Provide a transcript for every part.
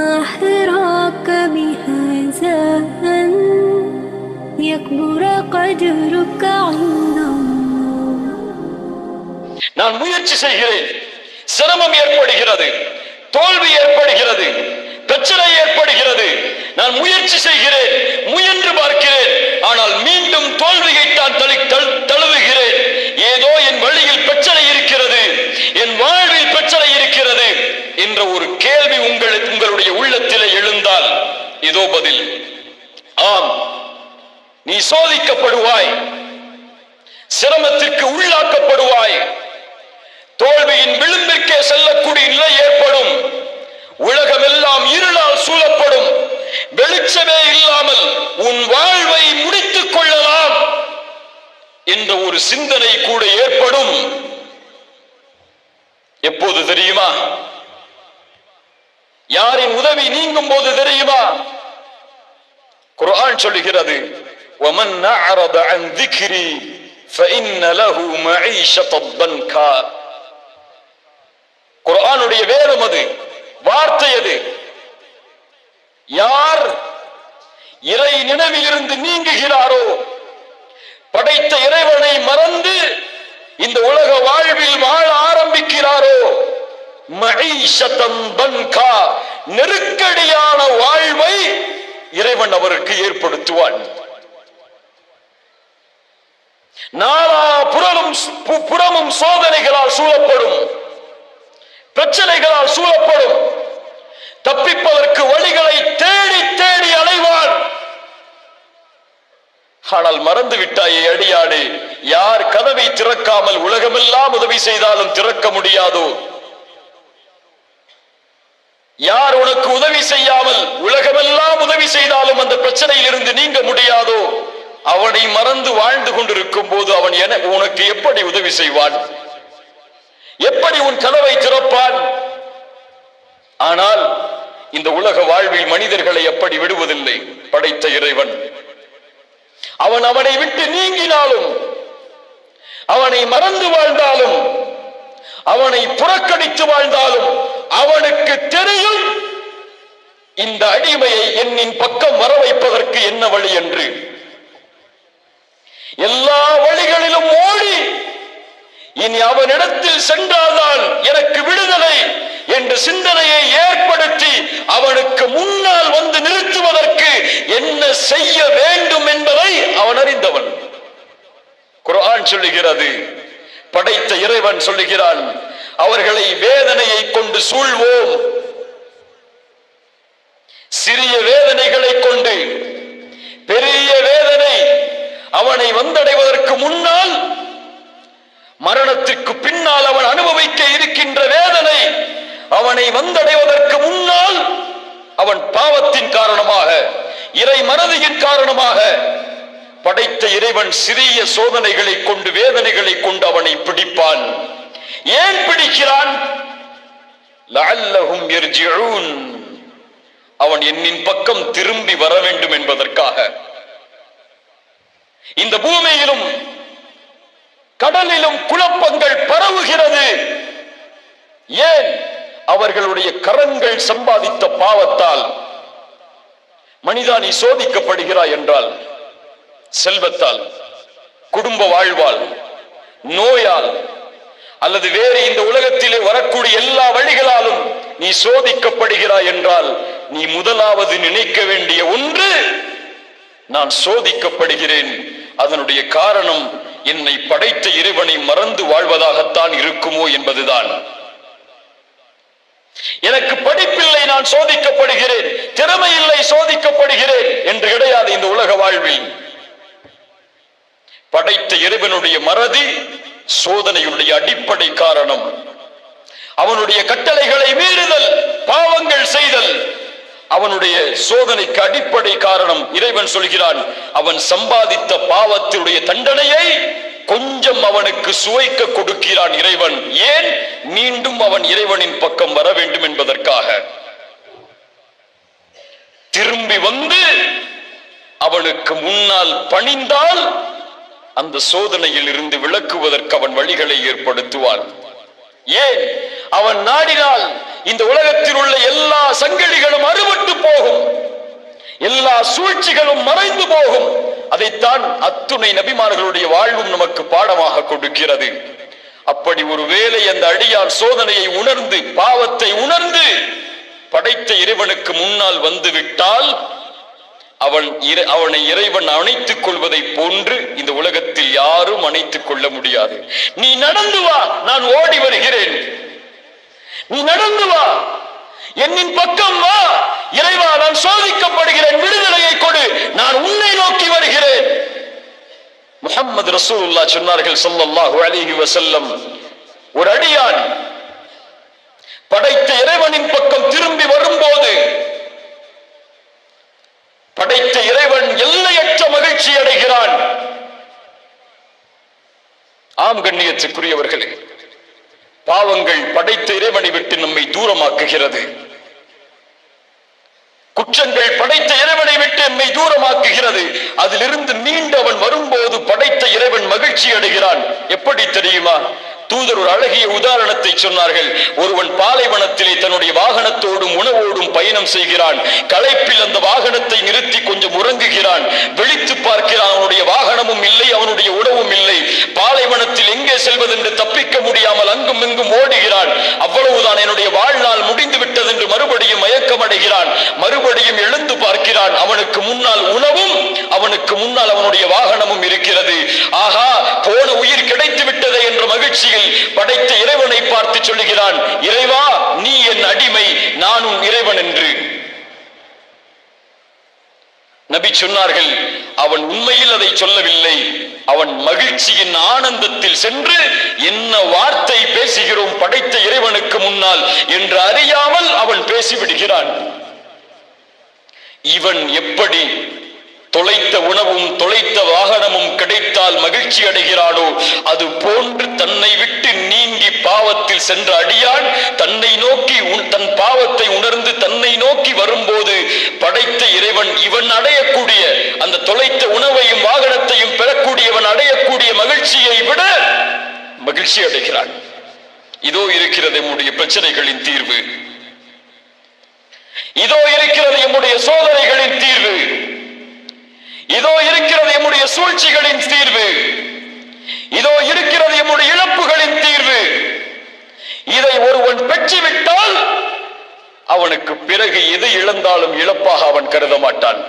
ما حراك بهذا أن يكبر قدرك عند الله நான் முயற்சி செய்கிறேன் சிரமம் ஏற்படுகிறது தோல்வி ஏற்படுகிறது பிரச்சனை ஏற்படுகிறது நான் முயற்சி செய்கிறேன் முயன்று பார்க்கிறேன் ஆனால் மீண்டும் தோல்வியை தான் தழு இதோ பதில். ஆம் நீ சோதிக்கப்படுவாய். சிரமத்திற்கு உள்ளாக்கப்படுவாய். தோல்வியின் விளிம்பிற்கே செல்லக்கூடிய நிலை ஏற்படும். உலகமெல்லாம் இருளால் சூழப்படும். வெளிச்சமே இல்லாமல் உன் வாழ்வை முடித்துக் கொள்ளலாம் என்ற ஒரு சிந்தனை கூட ஏற்படும். எப்போது தெரியுமா? யாரின் உதவி நீங்கும் போது தெரியுமா? குரான் சொல்லுகிறது குரானுடைய வேதம் அது வார்த்தை அது. யார் இறை நினைவிலிருந்து நீங்குகிறாரோ படைத்த இறைவனை மறந்து இந்த உலக வாழ்வில் வாழ ஆரம்பிக்கிறாரோ நெருக்கடியான வாழ்வை இறைவன் அவருக்கு ஏற்படுத்துவான். நாலா புறமும் பு- புறமும் சோதனைகளால் சூழப்படும். பிரச்சனைகளால் சூழப்படும். தப்பிப்பதற்கு வழிகளை தேடி தேடி அலைவான். ஆனால் மறந்து விட்டாயே அடியாடு யார் கதவை திறக்காமல் உலகமெல்லாம் உதவி செய்தாலும் திறக்க முடியாதோ? யார் உனக்கு உதவி செய்யாமல் உலகமெல்லாம் உதவி செய்தாலும் அந்த பிரச்சனையில் இருந்து நீங்க முடியாதோ அவனை மறந்து வாழ்ந்து கொண்டிருக்கும் போது அவன் என உனக்கு எப்படி உதவி செய்வான்? எப்படி உன் கதவை திறப்பான்? ஆனால் இந்த உலக வாழ்வில் மனிதர்களை எப்படி விடுவதில்லை? படைத்த இறைவன். அவன் அவனை விட்டு நீங்கினாலும் அவனை மறந்து வாழ்ந்தாலும் அவனை புறக்கணித்து வாழ்ந்தாலும் அவனுக்கு தெரியும் இந்த அடிமையை என்னின் பக்கம் வர வைப்பதற்கு என்ன வழி என்று. எல்லா வழிகளிலும் ஓடி இனி அவனிடத்தில் சென்றால்தான் எனக்கு விடுதலை என்ற சிந்தனையை ஏற்படுத்தி அவனுக்கு முன்னால் வந்து நிறுத்துவதற்கு என்ன செய்ய வேண்டும் என்பதை அவன் அறிந்தவன். குரான் சொல்லுகிறது படைத்த இறைவன் சொல்லுகிறான் அவர்களை வேதனையை கொண்டு சூழ்வோம். சிறிய வேதனைகளை கொண்டு பெரிய வேதனை அவனை வந்தடைவதற்கு முன்னால் மரணத்திற்கு பின்னால் அவன் அனுபவிக்க இருக்கின்ற வேதனை அவனை வந்தடைவதற்கு முன்னால் அவன் பாவத்தின் காரணமாக இறை மனதியின் காரணமாக படைத்த இறைவன் சிறிய சோதனைகளை கொண்டு வேதனைகளை கொண்டு அவனை பிடிப்பான். ஏன் பிடிக்கிறான்? அவன் என்னின் பக்கம் திரும்பி வர வேண்டும் என்பதற்காக. இந்த பூமியிலும் கடலிலும் குழப்பங்கள் பரவுகிறது. ஏன்? அவர்களுடைய கரங்கள் சம்பாதித்த பாவத்தால். மனிதா நீ சோதிக்கப்படுகிறாய் என்றால் செல்வத்தால் குடும்ப வாழ்வால் நோயால் அல்லது வேறு இந்த உலகத்திலே வரக்கூடிய எல்லா வழிகளாலும் நீ சோதிக்கப்படுகிறாய் என்றால் நீ முதலாவது நினைக்க வேண்டிய ஒன்று நான் சோதிக்கப்படுகிறேன். அதனுடைய காரணம் என்னை படைத்த இறைவனை மறந்து வாழ்வதாகத்தான் இருக்குமோ என்பதுதான். எனக்கு படிப்பில்லை நான் சோதிக்கப்படுகிறேன். திறமை இல்லை சோதிக்கப்படுகிறேன் என்று கிடையாது இந்த உலக வாழ்வில். படைத்த இறைவனுடைய மறதி சோதனையுடைய அடிப்படை காரணம். அவனுடைய கட்டளைகளை மீறுதல் பாவங்கள் செய்தல். அவனுடைய சோதனைக்கு அடிப்படை காரணம் இறைவன் சொல்கிறான் அவன் சம்பாதித்த பாவத்தினுடைய தண்டனையை கொஞ்சம் அவனுக்கு சுவைக்க கொடுக்கிறான் இறைவன். ஏன்? மீண்டும் அவன் இறைவனின் பக்கம் வர வேண்டும் என்பதற்காக. திரும்பி வந்து அவனுக்கு முன்னால் பணிந்தால் அந்த சோதனையில் இருந்து விளக்குவதற்கு அவன் வழிகளை ஏற்படுத்துவான். ஏன்? அவன் நாடினால் இந்த உலகத்தில் உள்ள எல்லா சங்கடிகளும் போகும். எல்லா சூழ்ச்சிகளும் மறைந்து போகும். அதைத்தான் அத்துணை நபிமார்களுடைய வாழ்வும் நமக்கு பாடமாக கொடுக்கிறது. அப்படி ஒரு வேலை அந்த அடியார் சோதனையை உணர்ந்து பாவத்தை உணர்ந்து படைத்த இறைவனுக்கு முன்னால் வந்துவிட்டால் அவன் இறை- அவனை இறைவன் அணைத்துக் கொள்வதை போன்று இந்த உலகத்தில் யாரும் அணைத்துக் கொள்ள முடியாது. நீ நடந்து வா நான் ஓடி வருகிறேன். நீ நடந்து வா. என்னின் பக்கம் வா. இறைவா நான் சோதிக்கப்படுகிறேன். விடுதலையை கொடு. நான் உன்னை நோக்கி வருகிறேன். முகமது ரசூல்லா சொன்னார்கள் சொல்லல்லாஹு அலைஹி வஸல்லம். ஒரு அடியான் படைத்த இறைவனின் பக்கம் திரும்பி வரும்போது படைத்த இறைவன் எல்லையற்ற மகிழ்ச்சி அடைகிறான் ஆம் கண்ணியத்துக்குரியவர்களே பாவங்கள் படைத்த இறைவனை விட்டு நம்மை தூரமாக்குகிறது. குற்றங்கள் படைத்த இறைவனை விட்டு நம்மை தூரமாக்குகிறது. அதிலிருந்து மீண்டு அவன் வரும்போது படைத்த இறைவன் மகிழ்ச்சி அடைகிறான். எப்படி தெரியுமா? தூதர் ஒரு அழகிய உதாரணத்தை சொன்னார்கள். ஒருவன் பாலைவனத்திலே தன்னுடைய வாகனத்தோடும் உணவோடும் பயணம் செய்கிறான். களைப்பில் அந்த வாகனத்தை நிறுத்தி கொஞ்சம் உறங்குகிறான். விழித்து பார்க்கிறான் அவனுடைய வாகனமும் இல்லை அவனுடைய உணவும் இல்லை. பாலைவனத்தில் எங்கே செல்வதென்று தப்பிக்க முடியாமல் அங்கும் இங்கும் ஓடுகிறான். அவ்வளவுதான் என்னுடைய வாழ்நாள் முடிந்து விட்டது என்று மறுபடியும் மயக்கம் அடைகிறான் மறுபடியும் எழுந்து பார்க்கிறான். அவனுக்கு முன்னால் உணவும் அவனுக்கு முன்னால் அவனுடைய வாகனமும் இருக்கிறது. ஆகா போன உயிர் கிடைத்து விட்டதே என்ற மகிழ்ச்சியில் படைத்த இறைவனை பார்த்து சொல்லுகிறான் இறைவா நீ என் அடிமை நானும் இறைவன் என்று. நபி சொன்னார்கள் அவன் உண்மையில் அதை சொல்லவில்லை. அவன் மகிழ்ச்சியின் ஆனந்தத்தில் சென்று என்ன வார்த்தை பேசுகிறோம் படைத்த இறைவனுக்கு முன்னால் என்று அறியாமல் அவன் பேசிவிடுகிறான். இவன் எப்படி தொலைத்த உணவும் தொலைத்த வாகனமும் கிடைத்தால் மகிழ்ச்சி அடைகிறானோ? அது போன்று தன்னை விட்டு நீங்கி பாவத்தில் சென்ற அடியான் தன்னை நோக்கி உன் தன் பாவத்தை உணர்ந்து தன்னை நோக்கி வரும்போது படைத்த இறைவன் இவன் அடையக்கூடிய அந்த தொலைத்த உணவையும் வாகனத்தையும் பெறக்கூடியவன் அடையக்கூடிய மகிழ்ச்சியை விட மகிழ்ச்சி அடைகிறான். இதோ இருக்கிறது நம்முடைய பிரச்சனைகளின் தீர்வு. இதோ இருக்கிறது எம்முடைய சோதனைகளின் தீர்வு. இதோ இருக்கிறது எம்முடைய சூழ்ச்சிகளின் தீர்வு. இதோ இருக்கிறது எம்முடைய இழப்புகளின் தீர்வு. இதை ஒருவன் பெற்றுவிட்டால் அவனுக்கு பிறகு எது இழந்தாலும் இழப்பாக அவன் கருத மாட்டான்.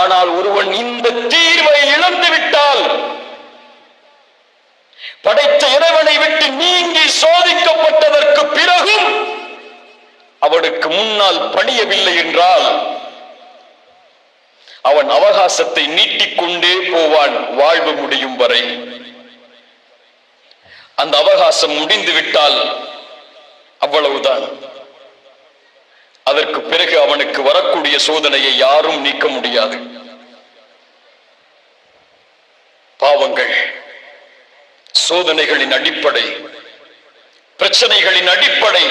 ஆனால் ஒருவன் இந்த தீர்வை இழந்து விட்டால் படைத்த இறைவனை விட்டு நீங்கி சோதிக்கப்பட்டதற்கு பிறகும் அவனுக்கு முன்னால் பணியவில்லை என்றால் அவன் அவகாசத்தை நீட்டிக்கொண்டே போவான் வாழ்வு முடியும் வரை. அந்த அவகாசம் முடிந்து விட்டால் அவ்வளவுதான். அதற்கு பிறகு அவனுக்கு வரக்கூடிய சோதனையை யாரும் நீக்க முடியாது. பாவங்கள் சோதனைகளின் அடிப்படை பிரச்சனைகளின் அடிப்படை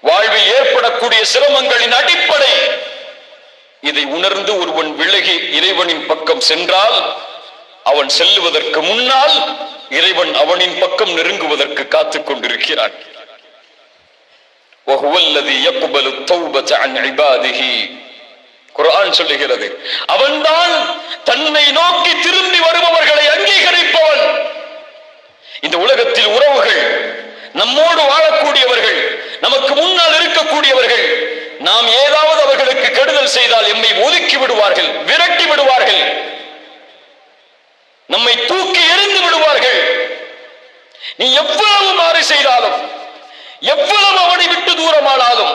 வாழ்வில் ஏற்படக்கூடிய சிரமங்களின் அடிப்படை. இதை உணர்ந்து ஒருவன் விலகி இறைவனின் பக்கம் சென்றால் அவன் செல்லுவதற்கு முன்னால் இறைவன் அவனின் பக்கம் நெருங்குவதற்கு காத்துக் கொண்டிருக்கிறான். குரான் சொல்லுகிறது அவன்தான் தன்னை நோக்கி திரும்பி வருபவர்களை அங்கீகரிப்பவன். இந்த உலகத்தில் உறவுகள் நம்மோடு வாழக்கூடியவர்கள் நமக்கு முன்னால் இருக்கக்கூடியவர்கள் நாம் ஏதாவது அவர்களுக்கு கெடுதல் செய்தால் எம்மை ஒதுக்கி விடுவார்கள் விரட்டி விடுவார்கள். நம்மை தூக்கி எறிந்து விடுவார்கள். நீ எவ்வளவு மாறு செய்தாலும் எவ்வளவு அவனை விட்டு தூரமானாலும்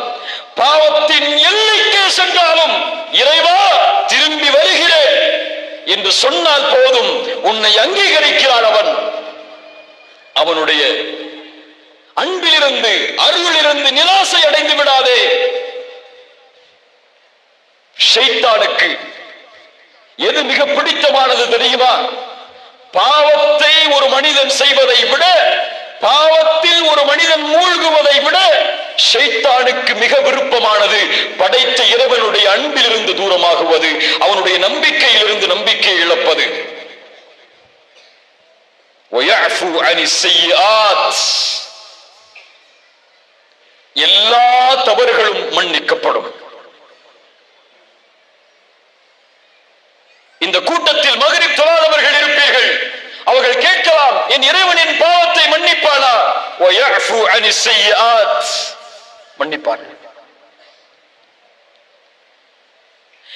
பாவத்தின் எல்லைக்கே சென்றாலும் இறைவா திரும்பி வருகிறேன் என்று சொன்னால் போதும் உன்னை அங்கீகரிக்கிறான் அவன். அவனுடைய அன்பிலிருந்து அருளிலிருந்து நிராசை அடைந்து விடாதே. ஷைத்தானுக்கு எது மிக பிடித்தமானது தெரியுமா? பாவத்தை ஒரு மனிதன் செய்வதை விட பாவத்தில் ஒரு மனிதன் மூழ்குவதை விட ஷைத்தானுக்கு மிக விருப்பமானது படைத்த இறைவனுடைய அன்பிலிருந்து தூரமாகுவது அவனுடைய நம்பிக்கையிலிருந்து நம்பிக்கை இழப்பது. எல்லா தவறுகளும் மன்னிக்கப்படும். இந்த கூட்டத்தில் மகரிப் தொழாதவர்கள் இருப்பீர்கள். அவர்கள் கேட்கலாம் என் இறைவனின் பாவத்தை மன்னிப்பானா? மன்னிப்பார்கள்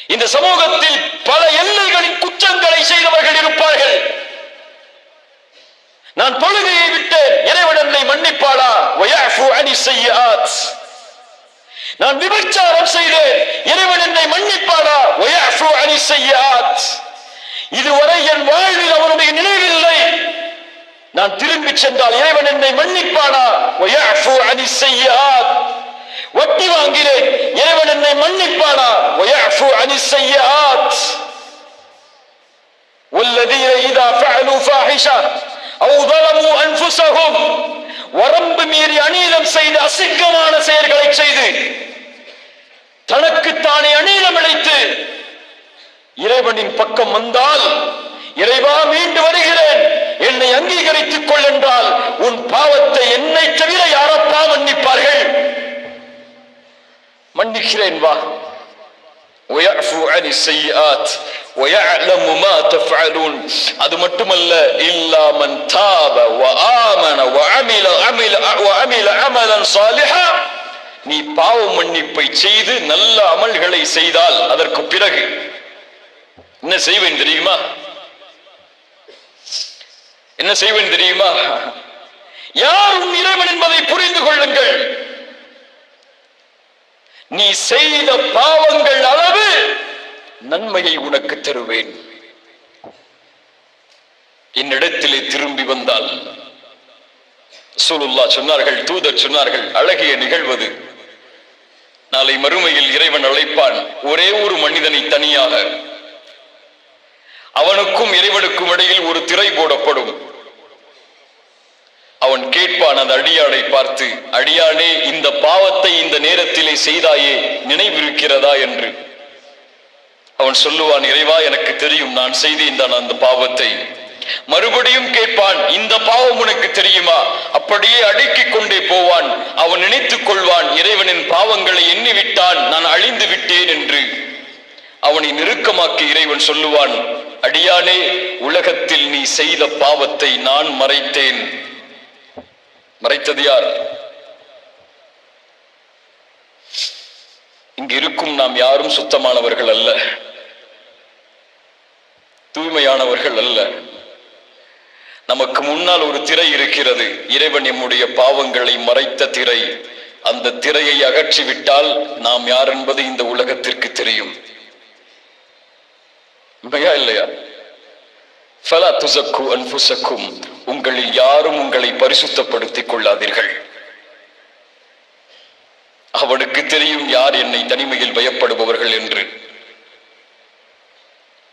இந்த சமூகத்தில் பல எல்லைகளின் குற்றங்களை செய்தவர்கள் இருப்பார்கள். நான் தொழுகையை விட்டு இறைவன் என்னை மன்னிப்பாளா நான் விபச்சாரம் செய்தேன் இறைவன் என்னை மன்னிப்பாளா ويعفو عن السيئات இதுவரை என் வாழ்வில் அவனுடைய நினைவில்லை நான் திரும்பி சென்றால் இறைவன் என்னை மன்னிப்பானா ويعفو عن السيئات வட்டி வாங்கினேன் இறைவன் என்னை மன்னிப்பானா ويعفو عن السيئات والذين إذا فعلوا فاحشة أو ظلموا أنفسهم வரம்பு மீறி அநீதம் செய்து அசிங்கமான செயல்களை செய்து தனக்குத்தானே அநீதம் இழைத்து இறைவனின் பக்கம் வந்தால் இறைவா மீண்டு வருகிறேன் என்னை அங்கீகரித்துக் கொள் என்றால் உன் பாவத்தை என்னை தவிர யாரப்பா மன்னிப்பார்கள் மன்னிக்கிறேன் வா ويعفو عن السيئات ويعلم ما تفعلون அது மட்டுமல்ல إلا من تاب وآمن وعمل عمل وعمل عملا صالحا நீ பாவ மன்னிப்பை செய்து நல்ல அமல்களை செய்தால் அதற்கு பிறகு என்ன செய்வேன் தெரியுமா? என்ன செய்வேன் தெரியுமா? யார் உன் இறைவன் என்பதை புரிந்து கொள்ளுங்கள். நீ செய்த பாவங்கள் அளவு நன்மையை உனக்கு தருவேன். என்னிடத்திலே திரும்பி வந்தால் சூலுல்லா சொன்னார்கள் தூதர் சொன்னார்கள் அழகிய நிகழ்வது. நாளை மறுமையில் இறைவன் அழைப்பான். ஒரே ஒரு மனிதனை தனியாக. அவனுக்கும் இறைவனுக்கும் இடையில் ஒரு திரை போடப்படும். அவன் கேட்பான் அந்த அடியானை பார்த்து அடியானே இந்த பாவத்தை இந்த நேரத்திலே செய்தாயே நினைவிருக்கிறதா? என்று. அவன் சொல்லுவான் இறைவா எனக்கு தெரியும் நான் செய்தேன் தான் அந்த பாவத்தை. மறுபடியும் கேட்பான் இந்த பாவம் உனக்கு தெரியுமா? அப்படியே அடுக்கிக் கொண்டே போவான். அவன் நினைத்துக் கொள்வான் இறைவனின் பாவங்களை எண்ணிவிட்டான் நான் அழிந்து விட்டேன் என்று. அவனை நெருக்கமாக்கி இறைவன் சொல்லுவான் அடியானே உலகத்தில் நீ செய்த பாவத்தை நான் மறைத்தேன். மறைத்தது யார்? இங்கு இருக்கும் நாம் யாரும் சுத்தமானவர்கள் அல்ல. தூய்மையானவர்கள் அல்ல. நமக்கு முன்னால் ஒரு திரை இருக்கிறது. இறைவன் நம்முடைய பாவங்களை மறைத்த திரை. அந்த திரையை அகற்றிவிட்டால் நாம் யார் என்பது இந்த உலகத்திற்கு தெரியும். உண்மையா இல்லையா? ஃபலா துசக்கு அன்புசக்கும் உங்களில் யாரும் உங்களை பரிசுத்தப்படுத்திக் கொள்ளாதீர்கள். அவனுக்கு தெரியும் யார் என்னை தனிமையில் பயப்படுபவர்கள் என்று.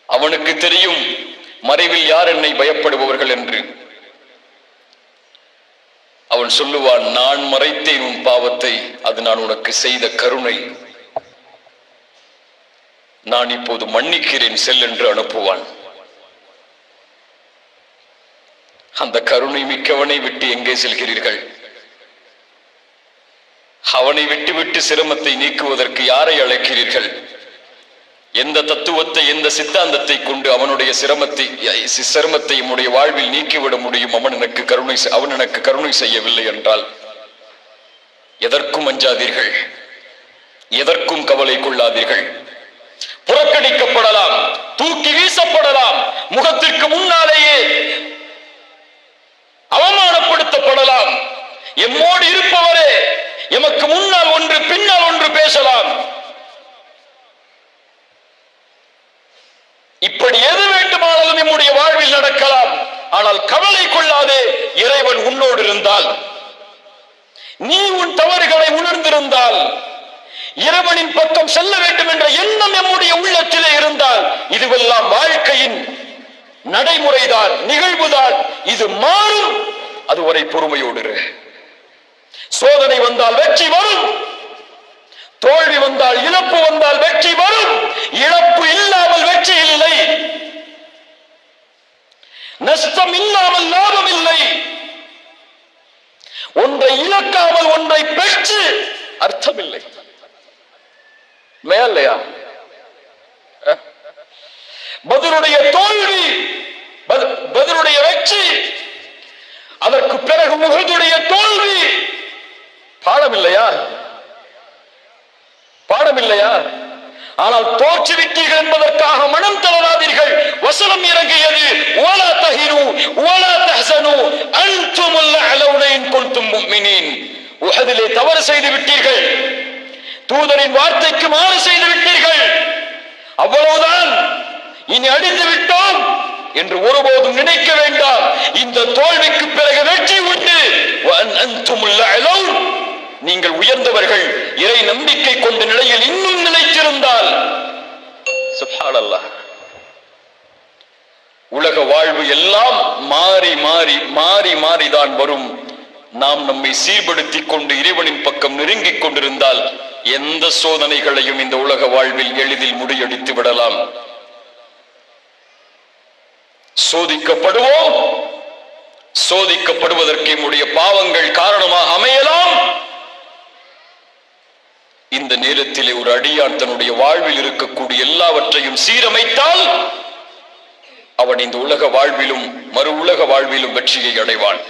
அவனுக்கு தெரியும் மறைவில் யார் என்னை பயப்படுபவர்கள் என்று? அவன் சொல்லுவான் நான் மறைத்தேன் உன் பாவத்தை அது நான் உனக்கு செய்த கருணை. நான் இப்போது மன்னிக்கிறேன் செல் என்று அனுப்புவான். அந்த கருணை மிக்கவனை விட்டு எங்கே செல்கிறீர்கள்? அவனை விட்டுவிட்டு சிரமத்தை நீக்குவதற்கு யாரை அழைக்கிறீர்கள்? எந்த தத்துவத்தை எந்த சித்தாந்தத்தை கொண்டு அவனுடைய சிரமத்தை சிரமத்தை உடைய வாழ்வில் நீக்கிவிட முடியும்? அவன் எனக்கு கருணை அவன் எனக்கு கருணை செய்யவில்லை என்றால் எதற்கும் அஞ்சாதீர்கள். எதற்கும் கவலை கொள்ளாதீர்கள். புறக்கணிக்கப்படலாம். தூக்கி வீசப்படலாம். முகத்திற்கு முன்னாலேயே அவமானப்படுத்தப்படலாம். எம்மோடு இருப்பவரே எமக்கு முன்னால் ஒன்று பின்னால் ஒன்று பேசலாம். இப்படி எது வேண்டுமானாலும் நம்முடைய வாழ்வில் நடக்கலாம். ஆனால் கவலை கொள்ளாதே இறைவன் உன்னோடு இருந்தால். நீ உன் தவறுகளை உணர்ந்திருந்தால் இறைவனின் பக்கம் செல்ல வேண்டும் என்ற எண்ணம் நம்முடைய உள்ளத்திலே இருந்தால் இதுவெல்லாம் வாழ்க்கையின் நடைமுறைதான் நிகழ்வுதான். இது மாறும். அதுவரை பொறுமையோடு சோதனை வந்தால் வெற்றி வரும். தோல்வி வந்தால் இழப்பு வந்தால் வெற்றி வரும். இழப்பு இல்லாமல் வெற்றி இல்லை. நஷ்டம் இல்லாமல் லாபம் இல்லை. ஒன்றை இழக்காமல் ஒன்றை பெற்று அர்த்தமில்லை. மேலையா பதிலுடைய தோல்வி பதிலுடைய வெற்றி அதற்கு பிறகு முகதுடைய தோல்வி. பாடம் இல்லையா பாடம் இல்லையா? ஆனால் தோற்றுவிட்டீர்கள் என்பதற்காக மனம் தளராதீர்கள். வசனம் இறங்கியது ஓலா தஹிரு ஓலா தஹசனு அன்துமுல்ல அலவுனையின் குன்தும் முஃமினீன். உஹதிலே தவறு செய்து விட்டீர்கள். தூதரின் வார்த்தைக்கு மாறு செய்து விட்டீர்கள். அவ்வளவுதான். இனி அடித்து விட்டோம் என்று ஒருபோதும் நினைக்க வேண்டாம். இந்த தோல்விக்கு பிறகு வெற்றி உண்டு. அன்துமுல்ல அலவுன் நீங்கள் உயர்ந்தவர்கள். இறை நம்பிக்கை கொண்ட நிலையில் இன்னும் நிலைத்திருந்தால். உலக வாழ்வு எல்லாம் மாறி மாறி மாறி மாறிதான் வரும். நாம் நம்மை சீர்படுத்திக் கொண்டு இறைவனின் பக்கம் நெருங்கிக் கொண்டிருந்தால் எந்த சோதனைகளையும் இந்த உலக வாழ்வில் எளிதில் முடியடித்து விடலாம். சோதிக்கப்படுவோம். சோதிக்கப்படுவதற்கு நம்முடைய பாவங்கள் காரணமாக அமையலாம். இந்த நேரத்திலே ஒரு அடியான் தன்னுடைய வாழ்வில் இருக்கக்கூடிய எல்லாவற்றையும் சீரமைத்தால் அவன் இந்த உலக வாழ்விலும் மறு உலக வாழ்விலும் வெற்றியை அடைவான்.